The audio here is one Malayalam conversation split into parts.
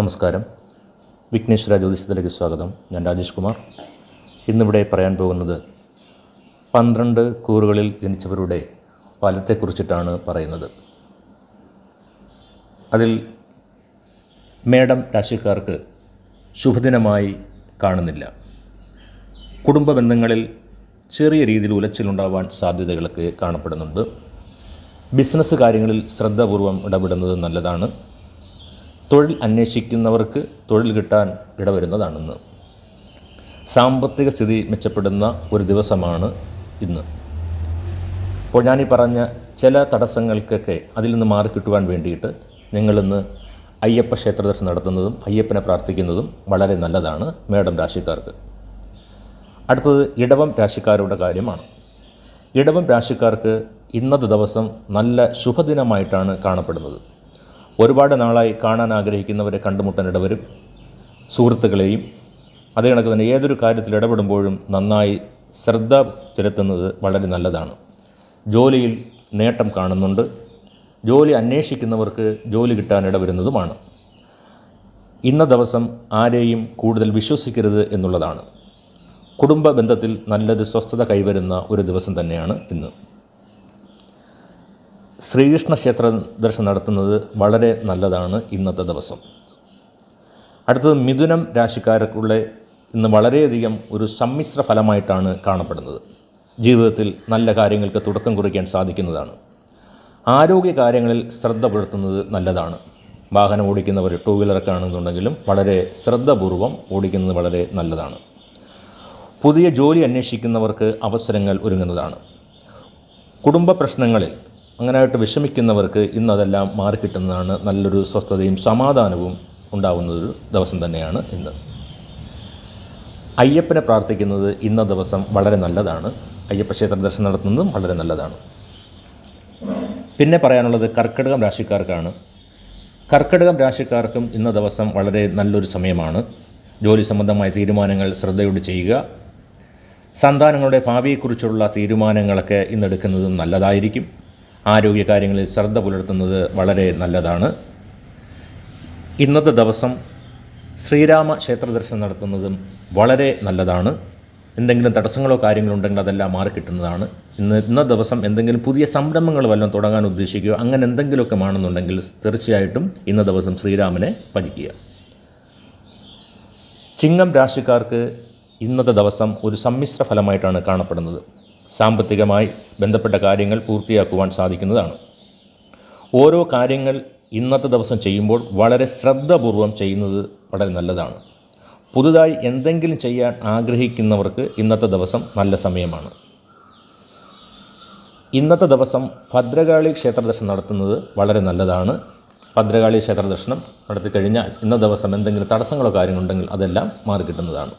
നമസ്കാരം. വിഘ്നേശ്വര ജ്യോതിഷത്തിലേക്ക് സ്വാഗതം. ഞാൻ രാജേഷ് കുമാർ. ഇന്നിവിടെ പറയാൻ പോകുന്നത് പന്ത്രണ്ട് കൂറുകളിൽ ജനിച്ചവരുടെ ഫലത്തെക്കുറിച്ചിട്ടാണ് പറയുന്നത്. അതിൽ മേഡം രാശിക്കാർക്ക് ശുഭദിനമായി കാണുന്നില്ല. കുടുംബ ബന്ധങ്ങളിൽ ചെറിയ രീതിയിൽ ഉലച്ചിലുണ്ടാവാൻ സാധ്യതകളൊക്കെ കാണപ്പെടുന്നുണ്ട്. ബിസിനസ് കാര്യങ്ങളിൽ ശ്രദ്ധാപൂർവം ഇടപെടുന്നത് നല്ലതാണ്. തൊഴിൽ അന്വേഷിക്കുന്നവർക്ക് തൊഴിൽ കിട്ടാൻ ഇടവരുന്നതാണെന്ന്. സാമ്പത്തിക സ്ഥിതി മെച്ചപ്പെടുന്ന ഒരു ദിവസമാണ് ഇന്ന്. ഇപ്പോൾ ഞാനീ പറഞ്ഞ ചില തടസ്സങ്ങൾക്കൊക്കെ അതിൽ നിന്ന് മാറി മാറിക്കിട്ടുവാൻ വേണ്ടിയിട്ട് നിങ്ങളിന്ന് അയ്യപ്പ ക്ഷേത്ര ദർശനം നടത്തുന്നതും അയ്യപ്പനെ പ്രാർത്ഥിക്കുന്നതും വളരെ നല്ലതാണ് മേഡം രാശിക്കാർക്ക്. അടുത്തത് ഇടവം രാശിക്കാരുടെ കാര്യമാണ്. ഇടവം രാശിക്കാർക്ക് ഇന്നത്തെ ദിവസം നല്ല ശുഭദിനമായിട്ടാണ് കാണപ്പെടുന്നത്. ഒരുപാട് നാളായി കാണാൻ ആഗ്രഹിക്കുന്നവരെ കണ്ടുമുട്ടാൻ ഇടവരും സുഹൃത്തുക്കളെയും അതേ കണക്ക് തന്നെ ഏതൊരു കാര്യത്തിൽ ഇടപെടുമ്പോഴും നന്നായി ശ്രദ്ധ ചെലുത്തുന്നത് വളരെ നല്ലതാണ്. ജോലിയിൽ നേട്ടം കാണുന്നുണ്ട്. ജോലി അന്വേഷിക്കുന്നവർക്ക് ജോലി കിട്ടാൻ ഇടവരുന്നതുമാണ്. ഇന്ന ദിവസം ആരെയും കൂടുതൽ വിശ്വസിക്കരുത് എന്നുള്ളതാണ്. കുടുംബ ബന്ധത്തിൽ നല്ലൊരു സ്വസ്ഥത കൈവരുന്ന ഒരു ദിവസം തന്നെയാണ് ഇന്ന്. ശ്രീകൃഷ്ണ ക്ഷേത്ര ദർശനം നടത്തുന്നത് വളരെ നല്ലതാണ് ഇന്നത്തെ ദിവസം. അടുത്തത് മിഥുനം രാശിക്കാർക്കുള്ള ഇന്ന് വളരെയധികം ഒരു സമ്മിശ്ര ഫലമായിട്ടാണ് കാണപ്പെടുന്നത്. ജീവിതത്തിൽ നല്ല കാര്യങ്ങൾക്ക് തുടക്കം കുറിക്കാൻ സാധിക്കുന്നതാണ്. ആരോഗ്യ കാര്യങ്ങളിൽ ശ്രദ്ധ പുലർത്തുന്നത് നല്ലതാണ്. വാഹനം ഓടിക്കുന്നവർ ടൂ വീലറൊക്കെ ആണെന്നുണ്ടെങ്കിലും വളരെ ശ്രദ്ധപൂർവം ഓടിക്കുന്നത് വളരെ നല്ലതാണ്. പുതിയ ജോലി അന്വേഷിക്കുന്നവർക്ക് അവസരങ്ങൾ ഒരുങ്ങുന്നതാണ്. കുടുംബ പ്രശ്നങ്ങളിൽ അങ്ങനെയായിട്ട് വിഷമിക്കുന്നവർക്ക് ഇന്നതെല്ലാം മാറിക്കിട്ടുന്നതാണ് നല്ലൊരു സ്വസ്ഥതയും സമാധാനവും ഉണ്ടാവുന്നൊരു ദിവസം തന്നെയാണ് ഇന്ന്. അയ്യപ്പനെ പ്രാർത്ഥിക്കുന്നത് ഇന്ന ദിവസം വളരെ നല്ലതാണ്. അയ്യപ്പ ക്ഷേത്ര ദർശനം നടത്തുന്നതും വളരെ നല്ലതാണ്. പിന്നെ പറയാനുള്ളത് കർക്കിടകം രാശിക്കാർക്കാണ്. കർക്കിടകം രാശിക്കാർക്കും ഇന്ന ദിവസം വളരെ നല്ലൊരു സമയമാണ്. ജോലി സംബന്ധമായ തീരുമാനങ്ങൾ ശ്രദ്ധയോട് ചെയ്യുക. സന്താനങ്ങളുടെ ഭാവിയെക്കുറിച്ചുള്ള തീരുമാനങ്ങളൊക്കെ ഇന്നെടുക്കുന്നത് നല്ലതായിരിക്കും. ആരോഗ്യ കാര്യങ്ങളിൽ ശ്രദ്ധ പുലർത്തുന്നത് വളരെ നല്ലതാണ്. ഇന്നത്തെ ദിവസം ശ്രീരാമ ക്ഷേത്ര ദർശനം നടത്തുന്നതും വളരെ നല്ലതാണ്. എന്തെങ്കിലും തടസ്സങ്ങളോ കാര്യങ്ങളോ ഉണ്ടെങ്കിൽ അതെല്ലാം മാറിക്കിട്ടുന്നതാണ് ഇന്ന് ഇന്ന ദിവസം എന്തെങ്കിലും പുതിയ സംരംഭങ്ങൾ വല്ലതും തുടങ്ങാൻ ഉദ്ദേശിക്കുകയോ അങ്ങനെ എന്തെങ്കിലുമൊക്കെ ആണെന്നുണ്ടെങ്കിൽ തീർച്ചയായിട്ടും ഇന്ന ദിവസം ശ്രീരാമനെ ഭജിക്കുക ചിങ്ങം രാശിക്കാർക്ക് ഇന്നത്തെ ദിവസം ഒരു സമ്മിശ്ര ഫലമായിട്ടാണ് കാണപ്പെടുന്നത്. സാമ്പത്തികമായി ബന്ധപ്പെട്ട കാര്യങ്ങൾ പൂർത്തിയാക്കുവാൻ സാധിക്കുന്നതാണ്. ഓരോ കാര്യങ്ങൾ ഇന്നത്തെ ദിവസം ചെയ്യുമ്പോൾ വളരെ ശ്രദ്ധപൂർവം ചെയ്യുന്നത് വളരെ നല്ലതാണ്. പുതുതായി എന്തെങ്കിലും ചെയ്യാൻ ആഗ്രഹിക്കുന്നവർക്ക് ഇന്നത്തെ ദിവസം നല്ല സമയമാണ്. ഇന്നത്തെ ദിവസം ഭദ്രകാളി ക്ഷേത്ര ദർശനം നടത്തുന്നത് വളരെ നല്ലതാണ്. ഭദ്രകാളി ക്ഷേത്ര ദർശനം നടത്തി ഇന്ന ദിവസം എന്തെങ്കിലും തടസ്സങ്ങളോ കാര്യങ്ങളുണ്ടെങ്കിൽ അതെല്ലാം മാറിക്കിട്ടുന്നതാണ്.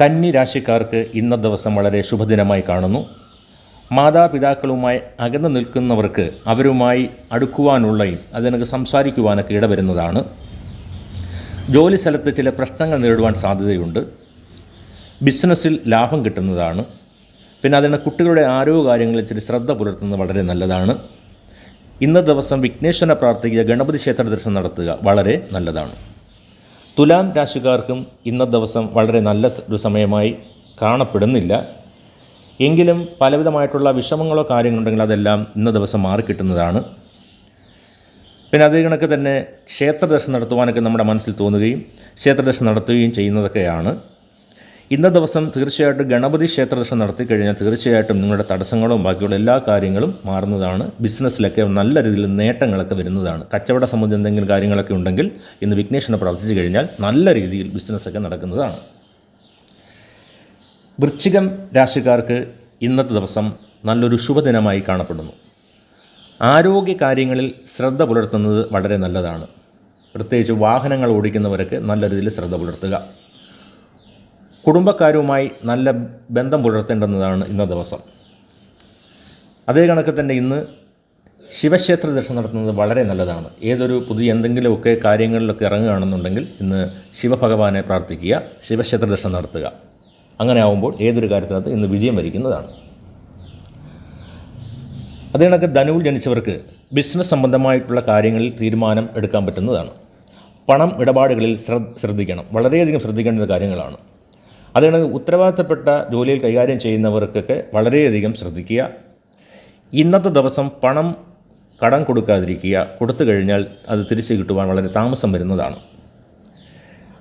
കന്നി രാശിക്കാർക്ക് ഇന്ന ദിവസം വളരെ ശുഭദിനമായി കാണുന്നു. മാതാപിതാക്കളുമായി അകന്നു നിൽക്കുന്നവർക്ക് അവരുമായി അടുക്കുവാനുള്ളയും അതിനൊക്കെ സംസാരിക്കുവാനൊക്കെ ഇടവരുന്നതാണ്. ജോലി സ്ഥലത്ത് ചില പ്രശ്നങ്ങൾ നേരിടുവാൻ സാധ്യതയുണ്ട്. ബിസിനസ്സിൽ ലാഭം കിട്ടുന്നതാണ്. പിന്നെ അതിന് കുട്ടികളുടെ ആരോഗ്യകാര്യങ്ങളിൽ ചില ശ്രദ്ധ പുലർത്തുന്നത് വളരെ നല്ലതാണ്. ഇന്ന ദിവസം വിഘ്നേശ്വരനെ പ്രാർത്ഥിക്കുക ഗണപതി ക്ഷേത്ര ദർശനം നടത്തുക വളരെ നല്ലതാണ്. തുലാം രാശിക്കാർക്കും ഇന്ന ദിവസം വളരെ നല്ല ഒരു സമയമായി കാണപ്പെടുന്നില്ല. എങ്കിലും പലവിധമായിട്ടുള്ള വിഷമങ്ങളോ കാര്യങ്ങളുണ്ടെങ്കിൽ അതെല്ലാം ഇന്ന ദിവസം മാറിക്കിട്ടുന്നതാണ് പിന്നെ അതേ കണക്ക് തന്നെ ക്ഷേത്രദർശനം നടത്തുവാനൊക്കെ നമ്മുടെ മനസ്സിൽ തോന്നുകയും ക്ഷേത്രദർശനം നടത്തുകയും ചെയ്യുന്നതൊക്കെയാണ്. ഇന്ന ദിവസം തീർച്ചയായിട്ടും ഗണപതി ക്ഷേത്ര ദർശനം നടത്തി കഴിഞ്ഞാൽ തീർച്ചയായിട്ടും നിങ്ങളുടെ തടസ്സങ്ങളും ബാക്കിയുള്ള എല്ലാ കാര്യങ്ങളും മാറുന്നതാണ്. ബിസിനസ്സിലൊക്കെ നല്ല രീതിയിൽ നേട്ടങ്ങളൊക്കെ വരുന്നതാണ്. കച്ചവട സംബന്ധിച്ച് എന്തെങ്കിലും കാര്യങ്ങളൊക്കെ ഉണ്ടെങ്കിൽ ഇന്ന് വിഘ്നേശ്വരനെ പ്രാർത്ഥിച്ചു കഴിഞ്ഞാൽ നല്ല രീതിയിൽ ബിസിനസ്സൊക്കെ നടക്കുന്നതാണ്. വൃശ്ചികം രാശിക്കാർക്ക് ഇന്നത്തെ ദിവസം നല്ലൊരു ശുഭദിനമായി കാണപ്പെടുന്നു. ആരോഗ്യ കാര്യങ്ങളിൽ ശ്രദ്ധ പുലർത്തുന്നത് വളരെ നല്ലതാണ്. പ്രത്യേകിച്ച് വാഹനങ്ങൾ ഓടിക്കുന്നവരൊക്കെ നല്ല രീതിയിൽ ശ്രദ്ധ പുലർത്തുക. കുടുംബക്കാരുമായി നല്ല ബന്ധം പുലർത്തേണ്ടുന്നതാണ് ഇന്ന ദിവസം. അതേ കണക്ക് തന്നെ ഇന്ന് ശിവക്ഷേത്ര ദർശനം നടത്തുന്നത് വളരെ നല്ലതാണ്. ഏതൊരു പുതിയ എന്തെങ്കിലുമൊക്കെ കാര്യങ്ങളിലൊക്കെ ഇറങ്ങുകയാണെന്നുണ്ടെങ്കിൽ ഇന്ന് ശിവഭഗവാനെ പ്രാർത്ഥിക്കുക ശിവക്ഷേത്ര ദർശനം നടത്തുക. അങ്ങനെ ആവുമ്പോൾ ഏതൊരു കാര്യത്തിനകത്ത് ഇന്ന് വിജയം വരിക്കുന്നതാണ്. അതേ കണക്ക് ധനുവിൽ ജനിച്ചവർക്ക് ബിസിനസ് സംബന്ധമായിട്ടുള്ള കാര്യങ്ങളിൽ തീരുമാനം എടുക്കാൻ പറ്റുന്നതാണ്. പണം ഇടപാടുകളിൽ ശ്രദ്ധ ശ്രദ്ധിക്കണം. വളരെയധികം ശ്രദ്ധിക്കേണ്ട കാര്യങ്ങളാണ്. അത് കണക്ക് ഉത്തരവാദിത്തപ്പെട്ട ജോലിയിൽ കൈകാര്യം ചെയ്യുന്നവർക്കൊക്കെ വളരെയധികം ശ്രദ്ധിക്കുക. ഇന്നത്തെ ദിവസം പണം കടം കൊടുക്കാതിരിക്കുക കൊടുത്തു കഴിഞ്ഞാൽ അത് തിരിച്ചു കിട്ടുവാൻ വളരെ താമസം വരുന്നതാണ്.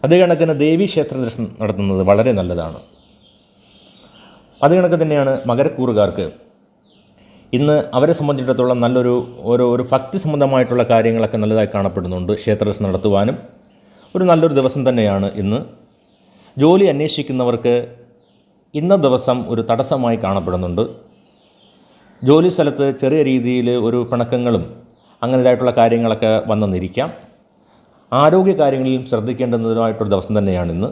അതേ കണക്കിന് ദേവീ ക്ഷേത്ര ദർശനം നടത്തുന്നത് വളരെ നല്ലതാണ്. അത് കണക്ക് തന്നെയാണ് മകരക്കൂറുകാർക്ക്. ഇന്ന് അവരെ സംബന്ധിച്ചിടത്തോളം നല്ലൊരു ഓരോ ഒരു ഭക്തി സംബന്ധമായിട്ടുള്ള കാര്യങ്ങളൊക്കെ നല്ലതായി കാണപ്പെടുന്നുണ്ട് ക്ഷേത്രദർശനം നടത്തുവാനും. ഒരു നല്ലൊരു ദിവസം തന്നെയാണ് ഇന്ന് ജോലി അന്വേഷിക്കുന്നവർക്ക് ഇന്ന ദിവസം ഒരു തടസ്സമായി കാണപ്പെടുന്നുണ്ട്. ജോലി സ്ഥലത്ത് ചെറിയ രീതിയിൽ ഒരു പിണക്കങ്ങളും അങ്ങനെതായിട്ടുള്ള കാര്യങ്ങളൊക്കെ വന്നെന്നിരിക്കാം ആരോഗ്യ കാര്യങ്ങളിലും ശ്രദ്ധിക്കേണ്ടതുമായിട്ടൊരു ദിവസം തന്നെയാണ് ഇന്ന്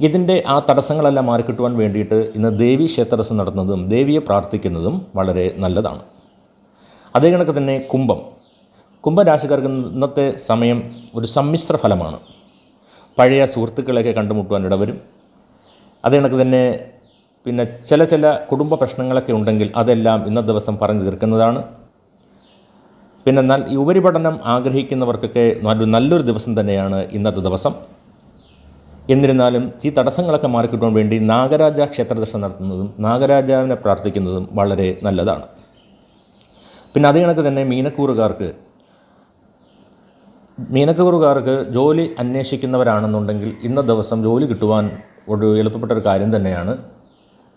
ഇതിന്റെ ആ തടസ്സങ്ങളെല്ലാം മാറിക്കിട്ടുവാൻ വേണ്ടിയിട്ട് ഇന്ന് ദേവി ക്ഷേത്രസം നടത്തുന്നതും ദേവിയെ പ്രാർത്ഥിക്കുന്നതും വളരെ നല്ലതാണ്. അതേ കണക്ക് തന്നെ കുംഭം. കുംഭരാശിക്കാർക്ക് ഇന്നത്തെ സമയം ഒരു സമ്മിശ്ര ഫലമാണ്. പഴയ സുഹൃത്തുക്കളെയൊക്കെ കണ്ടുമുട്ടുവാൻ ഇടവരും. അത് കണക്ക് തന്നെ പിന്നെ ചില ചില കുടുംബ പ്രശ്നങ്ങളൊക്കെ ഉണ്ടെങ്കിൽ അതെല്ലാം ഇന്നത്തെ ദിവസം പറഞ്ഞു തീർക്കുന്നതാണ്. പിന്നെ എന്നാൽ ഈ ഉപരിപഠനം ആഗ്രഹിക്കുന്നവർക്കൊക്കെ നല്ല നല്ലൊരു ദിവസം തന്നെയാണ് ഇന്നത്തെ ദിവസം. എന്നിരുന്നാലും ഈ തടസ്സങ്ങളൊക്കെ മാറിക്കിട്ടുവാൻ വേണ്ടി നാഗരാജ ക്ഷേത്ര ദർശനം നടത്തുന്നതും നാഗരാജാവിനെ പ്രാർത്ഥിക്കുന്നതും വളരെ നല്ലതാണ്. പിന്നെ അതേ കണക്ക് തന്നെ മീനക്കൂറുകാർക്ക് മീനക്കൂറുകാർക്ക് ജോലി അന്വേഷിക്കുന്നവരാണെന്നുണ്ടെങ്കിൽ ഇന്ന ദിവസം ജോലി കിട്ടുവാൻ ഒരു എളുപ്പപ്പെട്ട ഒരു കാര്യം തന്നെയാണ്.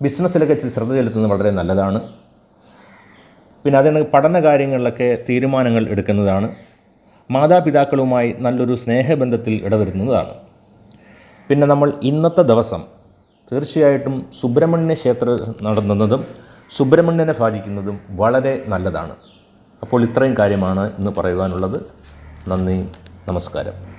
ബിസിനസ്സിലൊക്കെ ശ്രദ്ധ ചെലുത്തുന്നത് വളരെ നല്ലതാണ്. പിന്നെ അതിന് പഠന കാര്യങ്ങളിലൊക്കെ തീരുമാനങ്ങൾ എടുക്കുന്നതാണ്. മാതാപിതാക്കളുമായി നല്ലൊരു സ്നേഹബന്ധത്തിൽ ഇടവരുന്നതാണ്. പിന്നെ നമ്മൾ ഇന്നത്തെ ദിവസം തീർച്ചയായിട്ടും സുബ്രഹ്മണ്യ ക്ഷേത്ര നടന്നതും സുബ്രഹ്മണ്യനെ ഭാജിക്കുന്നതും വളരെ നല്ലതാണ്. അപ്പോൾ ഇത്രയും കാര്യമാണ് ഇന്ന് പറയുവാനുള്ളത്. നന്ദി നമസ്കാരം.